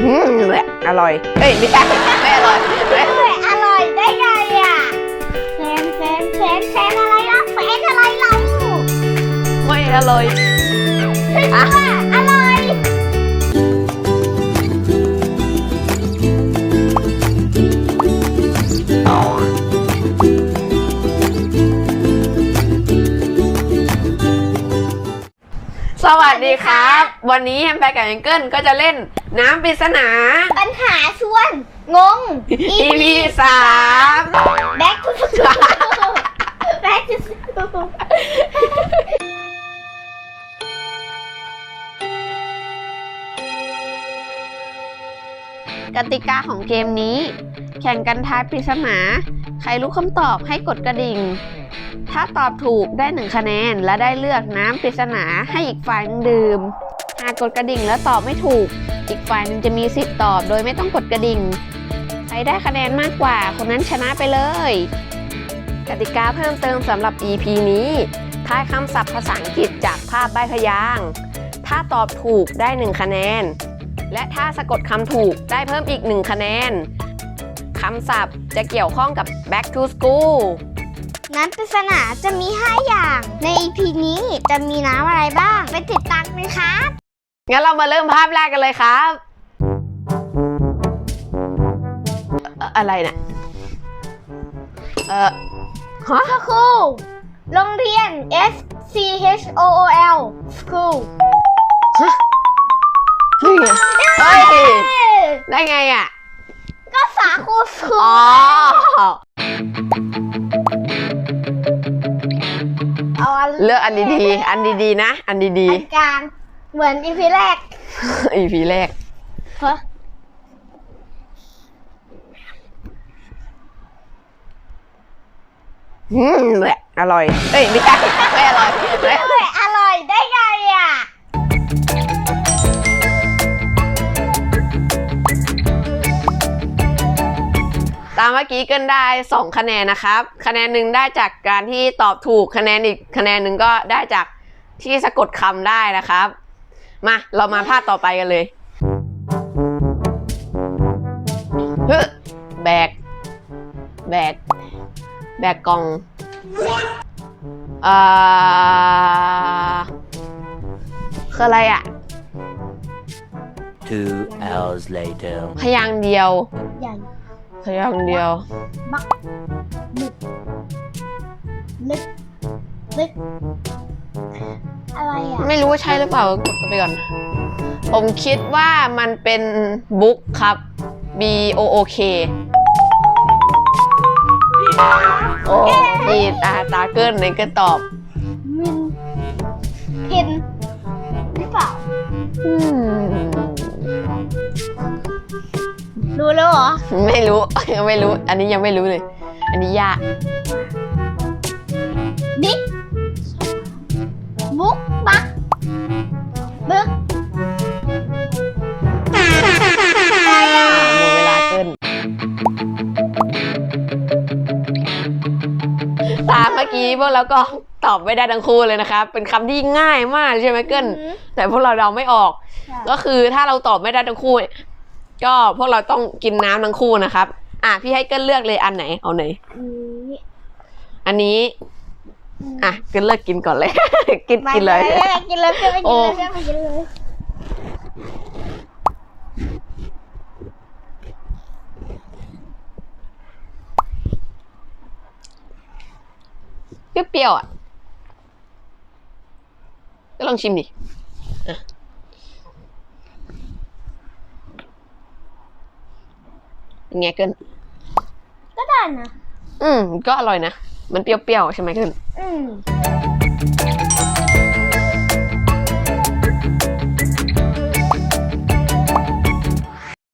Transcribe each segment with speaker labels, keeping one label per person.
Speaker 1: อืมแหละอร่อย เอ้ยไม่ใช่ไม่อร่อยไม่
Speaker 2: เฮ้ยอร่อยได้ไงอะแฟนแฟนแฟนแฟนอะไรล่ะแฟนอะไรเรา
Speaker 1: ไม่อร่อย
Speaker 2: อะ
Speaker 1: สวัสดีครับ วันนี้แฮมแบร์กับแองเกิลก็จะเล่นน้ำปริศนา
Speaker 2: ปัญหาชวน งง
Speaker 1: EP สาม
Speaker 2: แบ็คทูสกูแบ็คทูสกู
Speaker 1: กติกาของเกมนี้ แข่งกันทายปริศนา ใครรู้คำตอบให้กดกระดิ่ง ถ้าตอบถูกได้หนึ่งคะแนนและได้เลือกน้ำปริศนาให้อีกฝ่ายหนึงดื่ม หากกดกระดิ่งแล้วตอบไม่ถูก อีกฝ่ายหนึงจะมีสิทธิ์ตอบโดยไม่ต้องกดกระดิ่ง ใครได้คะแนนมากกว่าคนนั้นชนะไปเลย กติกาเพิ่มเติมสำหรับ EP นี้ทายคำศัพท์ภาษาอังกฤษจากภาพใบพยางค์ถ้าตอบถูกได้หนึ่งคะแนน และถ้าสะกดคำถูกได้เพิ่มอีก 1 คะแนน คำศัพท์จะเกี่ยวข้องกับ back to school
Speaker 2: น้ำปริศนาจะมี 5 อย่าง ใน EP นี้จะมีน้ำอะไรบ้าง ไปติดตามกันครับ
Speaker 1: งั้นเรามาเริ่มภาพแรกกันเลยครับเอ่ออะไรเนี่ยเออฮะ
Speaker 2: ครูโรงเรียน S C H O O L school
Speaker 1: นี่ไงเฮ้ย ได้ไงอะ
Speaker 2: ก็สาคูสคู
Speaker 1: อ๋อ
Speaker 2: เอาอัน
Speaker 1: เลือกอันดีๆ อันดีๆนะ อันดี
Speaker 2: อันกลาง เหมือน EP แรก
Speaker 1: ๆ EP แรก
Speaker 2: ฮะ
Speaker 1: อืมแหละอร่อย เอ้ยไม่ใช่ไม่อร่อยไม่
Speaker 2: เฮ้ยอร่อย
Speaker 1: ตามเมื่อกี้เกินได้ 2 คะแนนนะครับ คะแนนหนึ่งได้จากการที่ตอบถูกคะแนนอีกคะแนนหนึ่งก็ได้จากที่สะกดคำได้นะครับ มาเรามาภาพต่อไปกันเลยเฮ้ยแบก แบก แบกกล่องอ่าคืออะไรอะ
Speaker 3: Two hours later.
Speaker 1: พยางค์เดียว
Speaker 2: ใหญ่
Speaker 1: พยางค์เดียว
Speaker 2: บักลึกลึกลึกอะไรอะ
Speaker 1: ไม่รู้ว่าใช่หรือเปล่ากดกันไปก่อน ผมคิดว่ามันเป็นบุ๊กครับ B O O K โอ้นี่ตาตาเกิลในเกิลตอบ
Speaker 2: มินเพนหรือเปล่า
Speaker 1: อืม
Speaker 2: รู้แล้วเหรอ
Speaker 1: ไม่รู้ยังไม่รู้ อันนี้ยังไม่รู้เลย อันนี้ยาก
Speaker 2: บิ๊กบุ๊กบักบึกอะไรอะ
Speaker 1: อ่าหมดเวลาเกินตามเมื่อกี้พวกเราก็ตอบไม่ได้ทั้งคู่เลยนะครับ เป็นคำที่ง่ายมากใช่ไหมเกิล
Speaker 2: อือหือ
Speaker 1: แต่พวกเราเดาไม่ออก
Speaker 2: ใช่
Speaker 1: ก็คือถ้าเราตอบไม่ได้ทั้งคู่เนี่ย ก็พวกเราต้องกินน้ำทั้งคู่นะครับ อะพี่ให้เกิลเลือกเลยอันไหนเอาไหน
Speaker 2: อืม
Speaker 1: อันนี้อะเกิลเลือกกินก่อนเลย กิน
Speaker 2: ไม่
Speaker 1: กินเลย
Speaker 2: ไม่ไม่กินเลยเพื่อนไม่
Speaker 1: โอ้
Speaker 2: กินเลยเพื่อนไม่กินเลย
Speaker 1: เปรี้ยวๆอะก็ลองชิมดิอะ เป็นไงเกิน
Speaker 2: ก็ได้นะ
Speaker 1: อืม ก็อร่อยนะ มันเปรี้ยวๆใช่ไหมเกิน
Speaker 2: อืม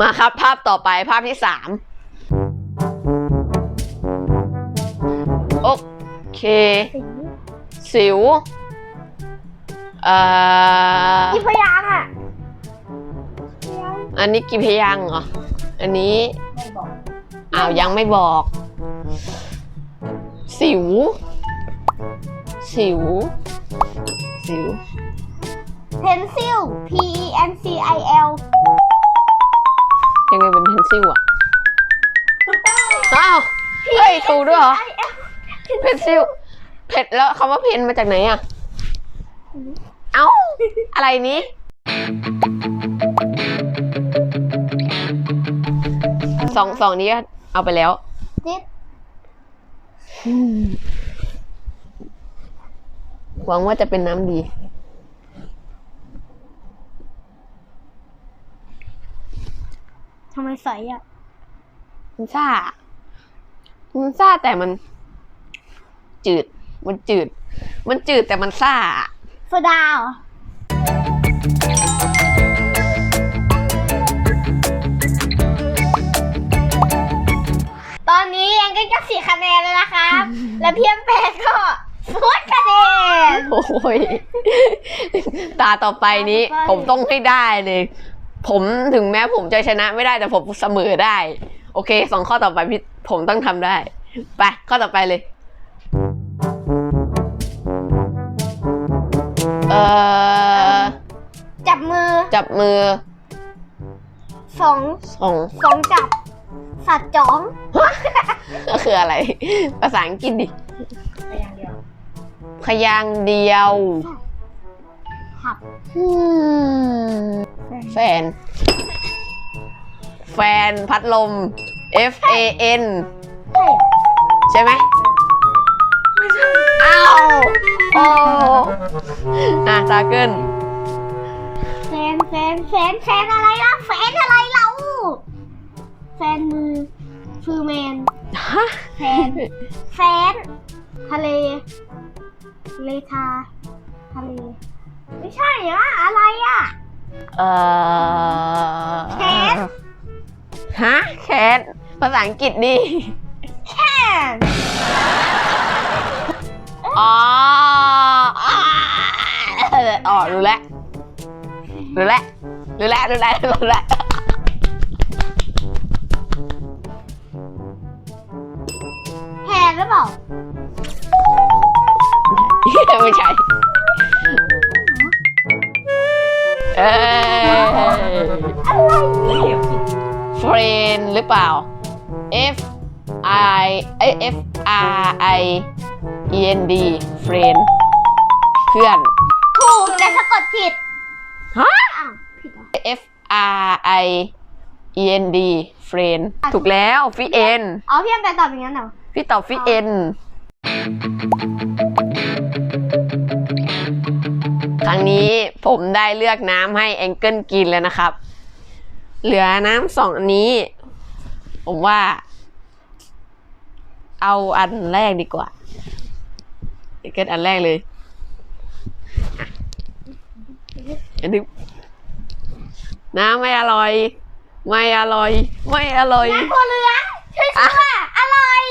Speaker 1: มาครับ ภาพต่อไปภาพที่สามโอเค
Speaker 2: สี
Speaker 1: สิวเอ่อ
Speaker 2: ที่พยางค์อะพยางค์
Speaker 1: อันนี้กี่พยางค์เหรอ อันนี้
Speaker 2: ไม่บ อก
Speaker 1: อ้าวยังไม่บอก สิว สิว สิว
Speaker 2: เพนซิล P E N C I L
Speaker 1: ซิลอะอ้าว เฮ้ยถูกด้วยเหรอ เพนซิลเผ็ดแล้วคำว่าเพนมาจากไหนอะเอ้า อะไรนี้ สองสองนี้ก็ เอาไปแล้ว
Speaker 2: จิ๊บ
Speaker 1: หวังว่าจะเป็นน้ำดี
Speaker 2: ทำไมใสอะ
Speaker 1: มันซ่า มันซ่าแต่มัน จืด มันจืด มันจืดแต่มันซ่า
Speaker 2: โซดาเหรอ อนนี้ยังก็จะสี่คะแนนแล้วนะครับ และเพียงแปดก็ศูนย์คะแนน
Speaker 1: โอ้ยตาต่อไปนี้
Speaker 2: ตาต่อไป
Speaker 1: ผมต้องให้ได้เลย ผมถึงแม้ผมจะชนะไม่ได้แต่ผมเสมอได้ โอเคสองข้อต่อไปพี่ผมต้องทำได้ ไป ข้อต่อไปเลย เอ่อ
Speaker 2: จับมือ
Speaker 1: จับมือ
Speaker 2: สอง
Speaker 1: สอง
Speaker 2: สองจับ สัตว์จ้อง
Speaker 1: ก็คืออะไร ภาษาอังกฤษดิพยางค์เดียว
Speaker 2: หับ
Speaker 1: อืมแฟน แฟนพัดลม F A N
Speaker 2: ใช่เหรอ
Speaker 1: ใช่ไหมอ้าว โอ้อะตาเกิน
Speaker 2: แฟนแฟนแฟนแฟนอะไรล่ะแฟนอะไรเรา แฟนมือฟือแมน
Speaker 1: ฮะ
Speaker 2: แฟน แฟน ทะเล เลทา ทะเล ไม่ใช่อะอะไรอะ
Speaker 1: เอ่อ
Speaker 2: แคท
Speaker 1: ฮะแคทภาษาอังกฤษดิ
Speaker 2: แคน
Speaker 1: อ๋ออ่าอ๋อรู้แล้วรู้แล้วรู้แล้วรู้แล้วรู้แล้ว
Speaker 2: แแฮนหรือเปล่า
Speaker 1: ไม่ใช่เอ้ยเฟรนหรือเปล่า F I เอ้ F R I E N D เฟรนเพื่อน
Speaker 2: ถูกแต่สะกดผิด
Speaker 1: ฮะ
Speaker 2: อ้าวผิดเหรอ
Speaker 1: F R I E N D เฟรนถูกแล้วฟิเอ็น
Speaker 2: อ๋อพี่แอมแต่ตอบอย่างนั้นเหรอ
Speaker 1: พี่ตอบฟิเอ็นครั้งนี้ผมได้เลือกน้ำให้แองเกิลกินแล้วนะครับ เหลือน้ำสองอันนี้ ผมว่า เอาอันแรกดีกว่าแองเกิลอันแรกเลยอันนี้น้ำไม่อร่อย ไม่อร่อย ไม่อร่อย
Speaker 2: น้ำถั่วเหลืองช่วยชื่อว่าอร่อย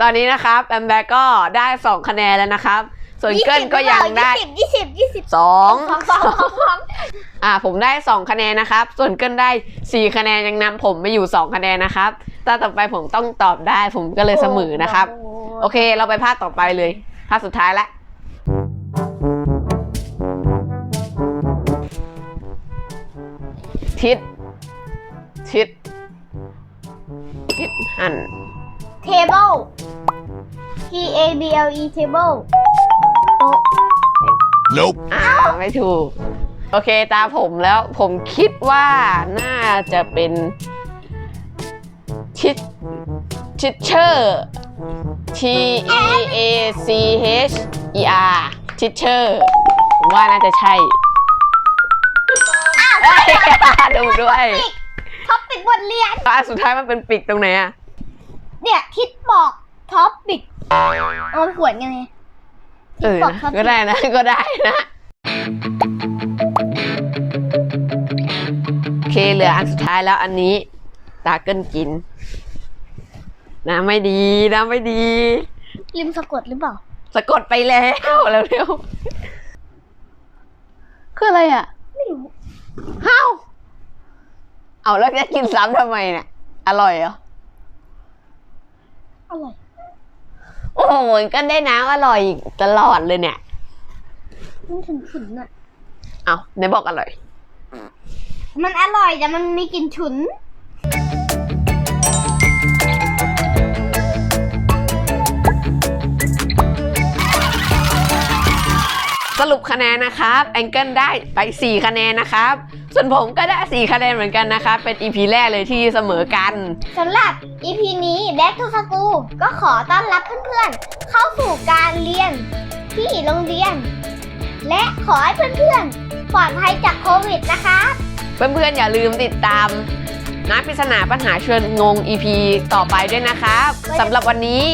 Speaker 1: ตอนนี้นะครับแอมแบกก็ได้สองคะแนนแล้วนะครับ ส่วนเกิลก็ยังได้
Speaker 2: ยี่สิบยี่สิบยี่สิบ
Speaker 1: สอง
Speaker 2: สองสองสองสอง
Speaker 1: อ่าผมได้สองคะแนนนะครับ ส่วนเกิลได้สี่คะแนนยังนำผมมาอยู่สองคะแนนนะครับตาต่อไปผมต้องตอบได้ผมก็เลยเสมอนะครับ โอเค เราไปภาคต่อไปเลย ภาคสุดท้ายละ ทิศทิศทิศหัน
Speaker 2: เทเบิล T A B L E table โต๊ะ
Speaker 3: Nope.
Speaker 1: อ่าไม่ถูก โอเคตาผมแล้วผมคิดว่าน่าจะเป็นทิชทิชเชอร์ T E A C H E R ทิชเชอร์ผมว่าน่าจะใช่เอ้ย ดูด้วย
Speaker 2: ท็อปปิกบทเรียน
Speaker 1: ตอนสุดท้ายมันเป็นปีกตรงไหนอะ
Speaker 2: เนี่ยทิศบอกท็อปปิกเอาไปขวนกันไง
Speaker 1: เออ
Speaker 2: บอก
Speaker 1: นะ
Speaker 2: ครับ
Speaker 1: ก็ได้นะก็ได้นะโอเคเหลืออันสุดท้ายแล้วอันนี้ ตาเกิลกินน้ำไม่ดีน้ำไม่ดี
Speaker 2: ลืมสะกดหรือเปล่า
Speaker 1: สะกดไปแล้วเร็วๆคืออะไรอะ
Speaker 2: ไม่รู้
Speaker 1: ห้าวเอาแล้วจะกินซ้ำทำไมเนี่ย อร่อยเหรอ
Speaker 2: อร่อย
Speaker 1: โอ้โหก็ได้น้ำอร่อยตลอดเลยเนี่ย
Speaker 2: มันถึงฉุนๆอะ
Speaker 1: เอาไหนบอกอร่อย
Speaker 2: มันอร่อยแต่มันมีกลิ่นฉุน
Speaker 1: สรุปคะแนนนะครับแองเกิลได้ไป 4 คะแนนนะครับ ส่วนผมก็ได้ 4 คะแนนเหมือนกันนะคะเป็น EP แรกเลยที่เสมอกัน
Speaker 2: สำหรับ EP นี้ Back to School ก็ขอต้อนรับเพื่อนๆ เข้าสู่การเรียนที่โรงเรียน และขอให้เพื่อนๆ ปลอดภัยจากโควิดนะคะ
Speaker 1: เพื่อนๆ อย่าลืมติดตามน้าปริศนาปัญหาชวนงง EP ต่อไปด้วยนะครับสำหรับวันนี้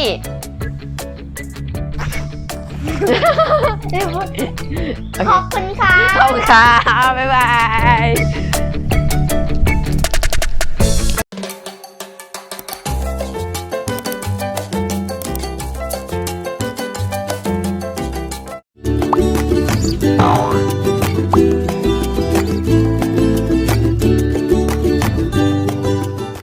Speaker 2: ขอบคุณค่ะ
Speaker 1: ขอบคุณครับบ๊ายบาย